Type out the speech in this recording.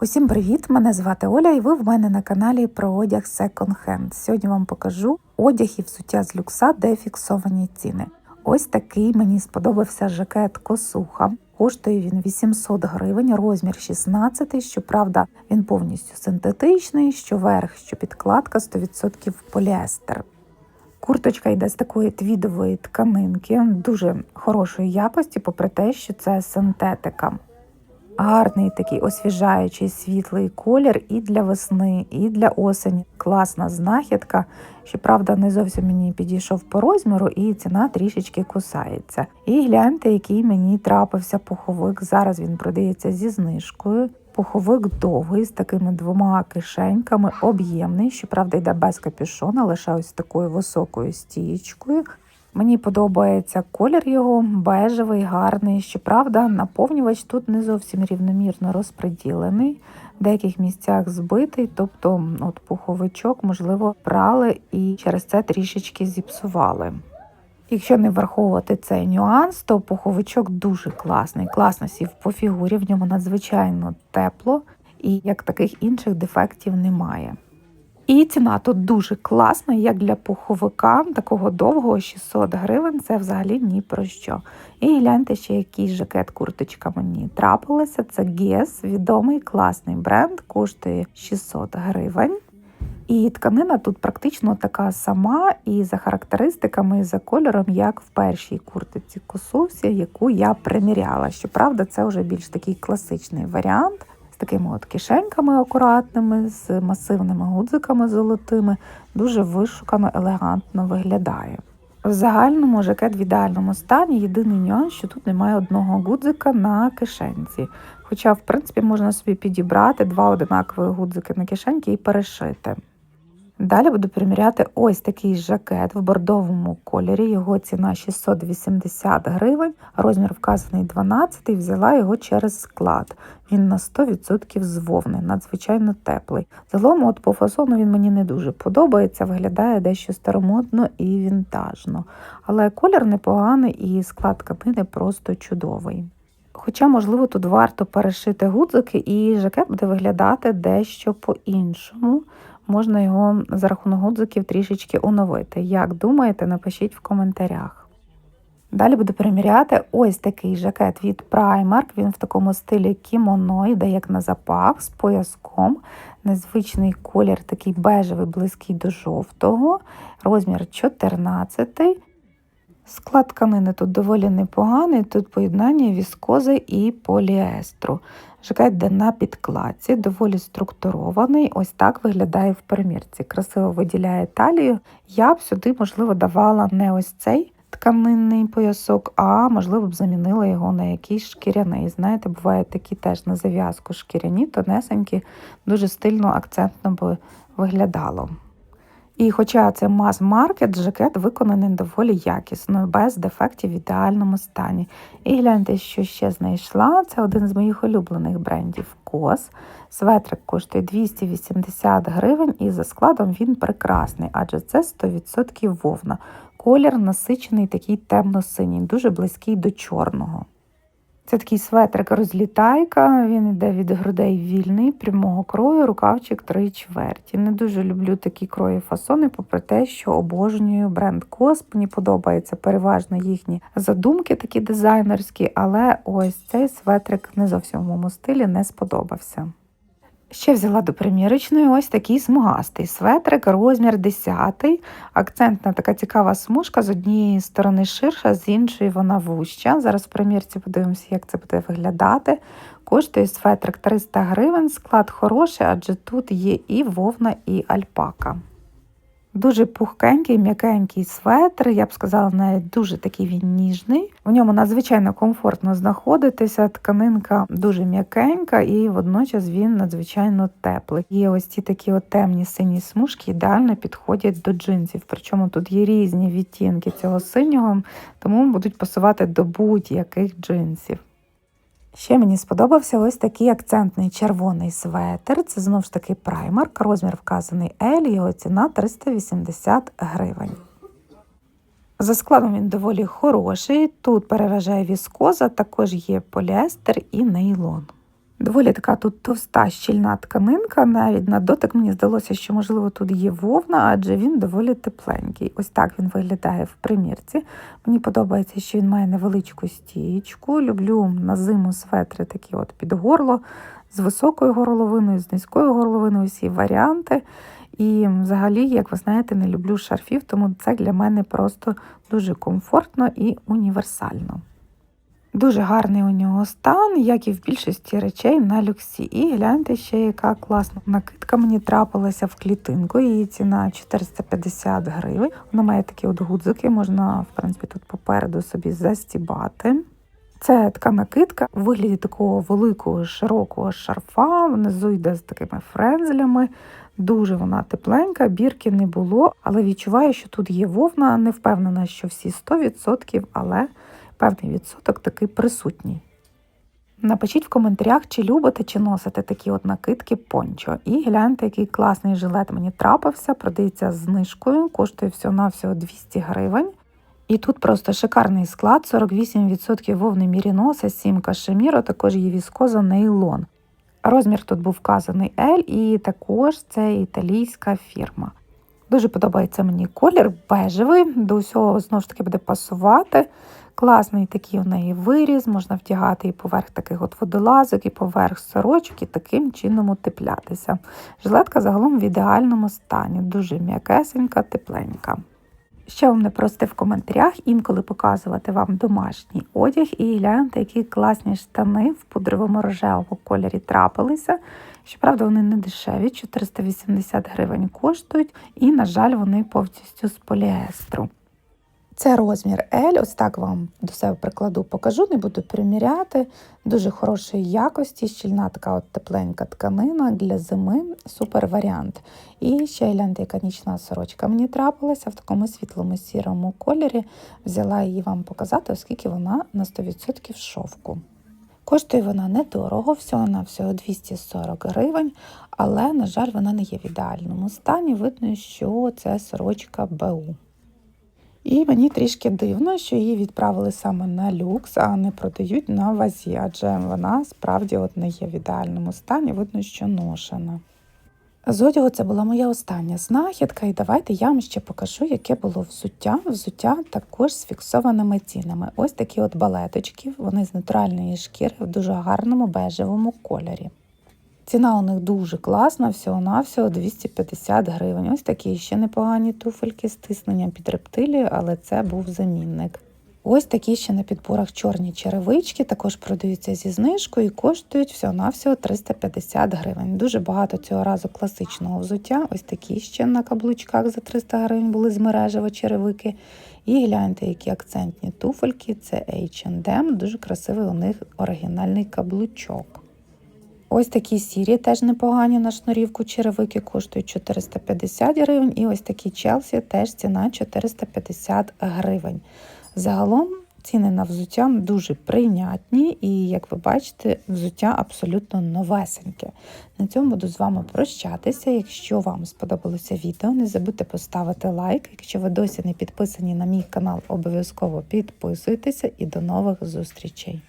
Усім привіт! Мене звати Оля, і ви в мене на каналі про одяг Second Hand. Сьогодні вам покажу одяг і взуття з люкса, де фіксовані ціни. Ось такий мені сподобався жакет косуха. Коштує він 800 гривень, розмір 16. Щоправда, він повністю синтетичний, що верх, що підкладка 100% поліестер. Курточка йде з такої твідової тканинки, дуже хорошої якості, попри те, що це синтетика. Гарний такий освіжаючий світлий колір і для весни, і для осені. Класна знахідка. Щоправда, не зовсім мені підійшов по розміру, і ціна трішечки кусається. І гляньте, який мені трапився пуховик. Зараз він продається зі знижкою. Пуховик довгий з такими двома кишеньками, об'ємний, щоправда, йде без капюшона, лише ось такою високою стієчкою. Мені подобається колір його бежевий, гарний. Щоправда, наповнювач тут не зовсім рівномірно розподілений, в деяких місцях збитий, тобто от пуховичок, можливо, прали і через це трішечки зіпсували. Якщо не враховувати цей нюанс, то пуховичок дуже класний, класно сів по фігурі, в ньому надзвичайно тепло і як таких інших дефектів немає. І ціна тут дуже класна, як для пуховика, такого довгого 600 гривень, це взагалі ні про що. І гляньте ще який жакет курточка мені трапилася. Це Guess, відомий класний бренд, коштує 600 гривень. І тканина тут практично така сама, і за характеристиками, і за кольором, як в першій куртиці косусі, яку я приміряла. Щоправда, це вже більш такий класичний варіант такими от кишеньками акуратними, з масивними гудзиками золотими, дуже вишукано, елегантно виглядає. В загальному жакет в ідеальному стані. Єдиний нюанс, що тут немає одного гудзика на кишенці. Хоча, в принципі, можна собі підібрати два одинакові гудзики на кишеньки і перешити. Далі буду приміряти ось такий жакет в бордовому кольорі. Його ціна 680 гривень, розмір вказаний 12 взяла його через склад. Він на 100% з вовни, надзвичайно теплий. Загалом, от по фасону він мені не дуже подобається, виглядає дещо старомодно і вінтажно. Але колір непоганий і склад тканини просто чудовий. Хоча, можливо, тут варто перешити гудзики, і жакет буде виглядати дещо по-іншому можна його за рахунок гудзиків трішечки оновити. Як думаєте, напишіть в коментарях. Далі буду приміряти ось такий жакет від Primark. Він в такому стилі кімоно, йде як на запах з пояском. Незвичний колір, такий бежевий, близький до жовтого, розмір 14. Склад тканини тут доволі непоганий, тут поєднання віскози і поліестру. Жакет на підкладці, доволі структурований. Ось так виглядає в примірці. Красиво виділяє талію. Я б сюди, можливо, давала не ось цей тканинний поясок, а можливо б замінила його на якийсь шкіряний. Знаєте, бувають такі теж на зав'язку шкіряні, тонесенькі, дуже стильно, акцентно би виглядало. І хоча це мас-маркет, жакет виконаний доволі якісно, без дефектів в ідеальному стані. І гляньте, що ще знайшла. Це один з моїх улюблених брендів Кос. Светрик коштує 280 гривень, і за складом він прекрасний, адже це 100% вовна. Колір насичений, такий темно-синій, дуже близький до чорного. Це такий светрик розлітайка, він йде від грудей вільний, прямого крою, рукавчик три чверті. Не дуже люблю такі крої фасони, попри те, що обожнюю бренд Кос. Мені подобаються переважно їхні задумки, такі дизайнерські, але ось цей светрик не зовсім в моєму стилі не сподобався. Ще взяла до примірочної ось такий смугастий светрик, розмір 10 Акцентна така цікава смужка, з однієї сторони ширша, з іншої вона вуща. Зараз в примірці подивимося, як це буде виглядати. Коштує светрик 300 гривень, склад хороший, адже тут є і вовна, і альпака. Дуже пухкенький, м'якенький светр, я б сказала, навіть дуже такий він ніжний. В ньому надзвичайно комфортно знаходитися. Тканинка дуже м'якенька і водночас він надзвичайно теплий. І ось ці такі от темні сині смужки ідеально підходять до джинсів. Причому тут є різні відтінки цього синього, тому будуть пасувати до будь-яких джинсів. Ще мені сподобався ось такий акцентний червоний светр. Це знову ж таки праймарк, розмір вказаний L, його ціна 380 гривень. За складом він доволі хороший. Тут переважає віскоза, також є поліестер і нейлон. Доволі така тут товста щільна тканинка. Навіть на дотик мені здалося, що, можливо, тут є вовна, адже він доволі тепленький. Ось так він виглядає в примірці. Мені подобається, що він має невеличку стічку. Люблю на зиму светри такі от під горло, з високою горловиною, з низькою горловиною, усі варіанти. І взагалі, як ви знаєте, не люблю шарфів, тому це для мене просто дуже комфортно і універсально. Дуже гарний у нього стан, як і в більшості речей на люксі. І гляньте ще, яка класна накидка мені трапилася в клітинку. Її ціна 450 гривень. Вона має такі от гудзики, можна, в принципі, тут попереду собі застібати. Це така накидка у вигляді такого великого широкого шарфа. Внизу йде з такими френзелями. Дуже вона тепленька, бірки не було, але відчуваю, що тут є вовна. Не впевнена, що всі 100%, але певний відсоток такий присутній. Напишіть в коментарях, чи любите, чи носите такі от накидки пончо. І гляньте, який класний жилет мені трапився, продається з знижкою, коштує всього-навсього 200 гривень. І тут просто шикарний склад: 48% вовни міріноса, 7 кашеміру, також є віскоза нейлон. Розмір тут був вказаний L, і також це італійська фірма. Дуже подобається мені колір бежевий, до усього знову ж таки буде пасувати. Класний такий у неї виріз, можна втягати і поверх таких от водолазок, і поверх сорочок, і таким чином утеплятися. Жилетка загалом в ідеальному стані, дуже м'якесенька, тепленька. Ще вам не прости в коментарях інколи показувати вам домашній одяг і гляньте, які класні штани в пудровому рожевому кольорі трапилися. Щоправда, вони не дешеві, 480 гривень коштують, і, на жаль, вони повністю з поліестру. Це розмір L, ось так вам до себе прикладу покажу, не буду приміряти. Дуже хорошої якості, щільна така от тепленька тканина для зими, супер варіант. І ще гляньте, яка нічна сорочка мені трапилася в такому світлому сірому кольорі. Взяла її вам показати, оскільки вона на 100% шовку. Коштує вона недорого, всього на всього 240 гривень, але, на жаль, вона не є в ідеальному стані. Видно, що це сорочка БУ. І мені трішки дивно, що її відправили саме на люкс, а не продають на вазі, адже вона справді от не є в ідеальному стані, видно, що ношена. З одягу це була моя остання знахідка, і давайте я вам ще покажу, яке було взуття. Взуття також з фіксованими цінами. Ось такі от балеточки, вони з натуральної шкіри в дуже гарному бежевому кольорі. Ціна у них дуже класна, всього-навсього 250 гривень. Ось такі ще непогані туфельки з тисненням під рептилію, але це був замінник. Ось такі ще на підборах чорні черевички, також продаються зі знижкою і коштують всього-навсього 350 гривень. Дуже багато цього разу класичного взуття. Ось такі ще на каблучках за 300 гривень були з мережево черевики. І гляньте, які акцентні туфельки. Це H&M, дуже красивий у них оригінальний каблучок. Ось такі сірі теж непогані на шнурівку черевики коштують 450 гривень. І ось такі Челсі теж ціна 450 гривень. Загалом ціни на взуття дуже прийнятні, і, як ви бачите, взуття абсолютно новесеньке. На цьому буду з вами прощатися. Якщо вам сподобалося відео, не забудьте поставити лайк. Якщо ви досі не підписані на мій канал, обов'язково підписуйтеся і до нових зустрічей.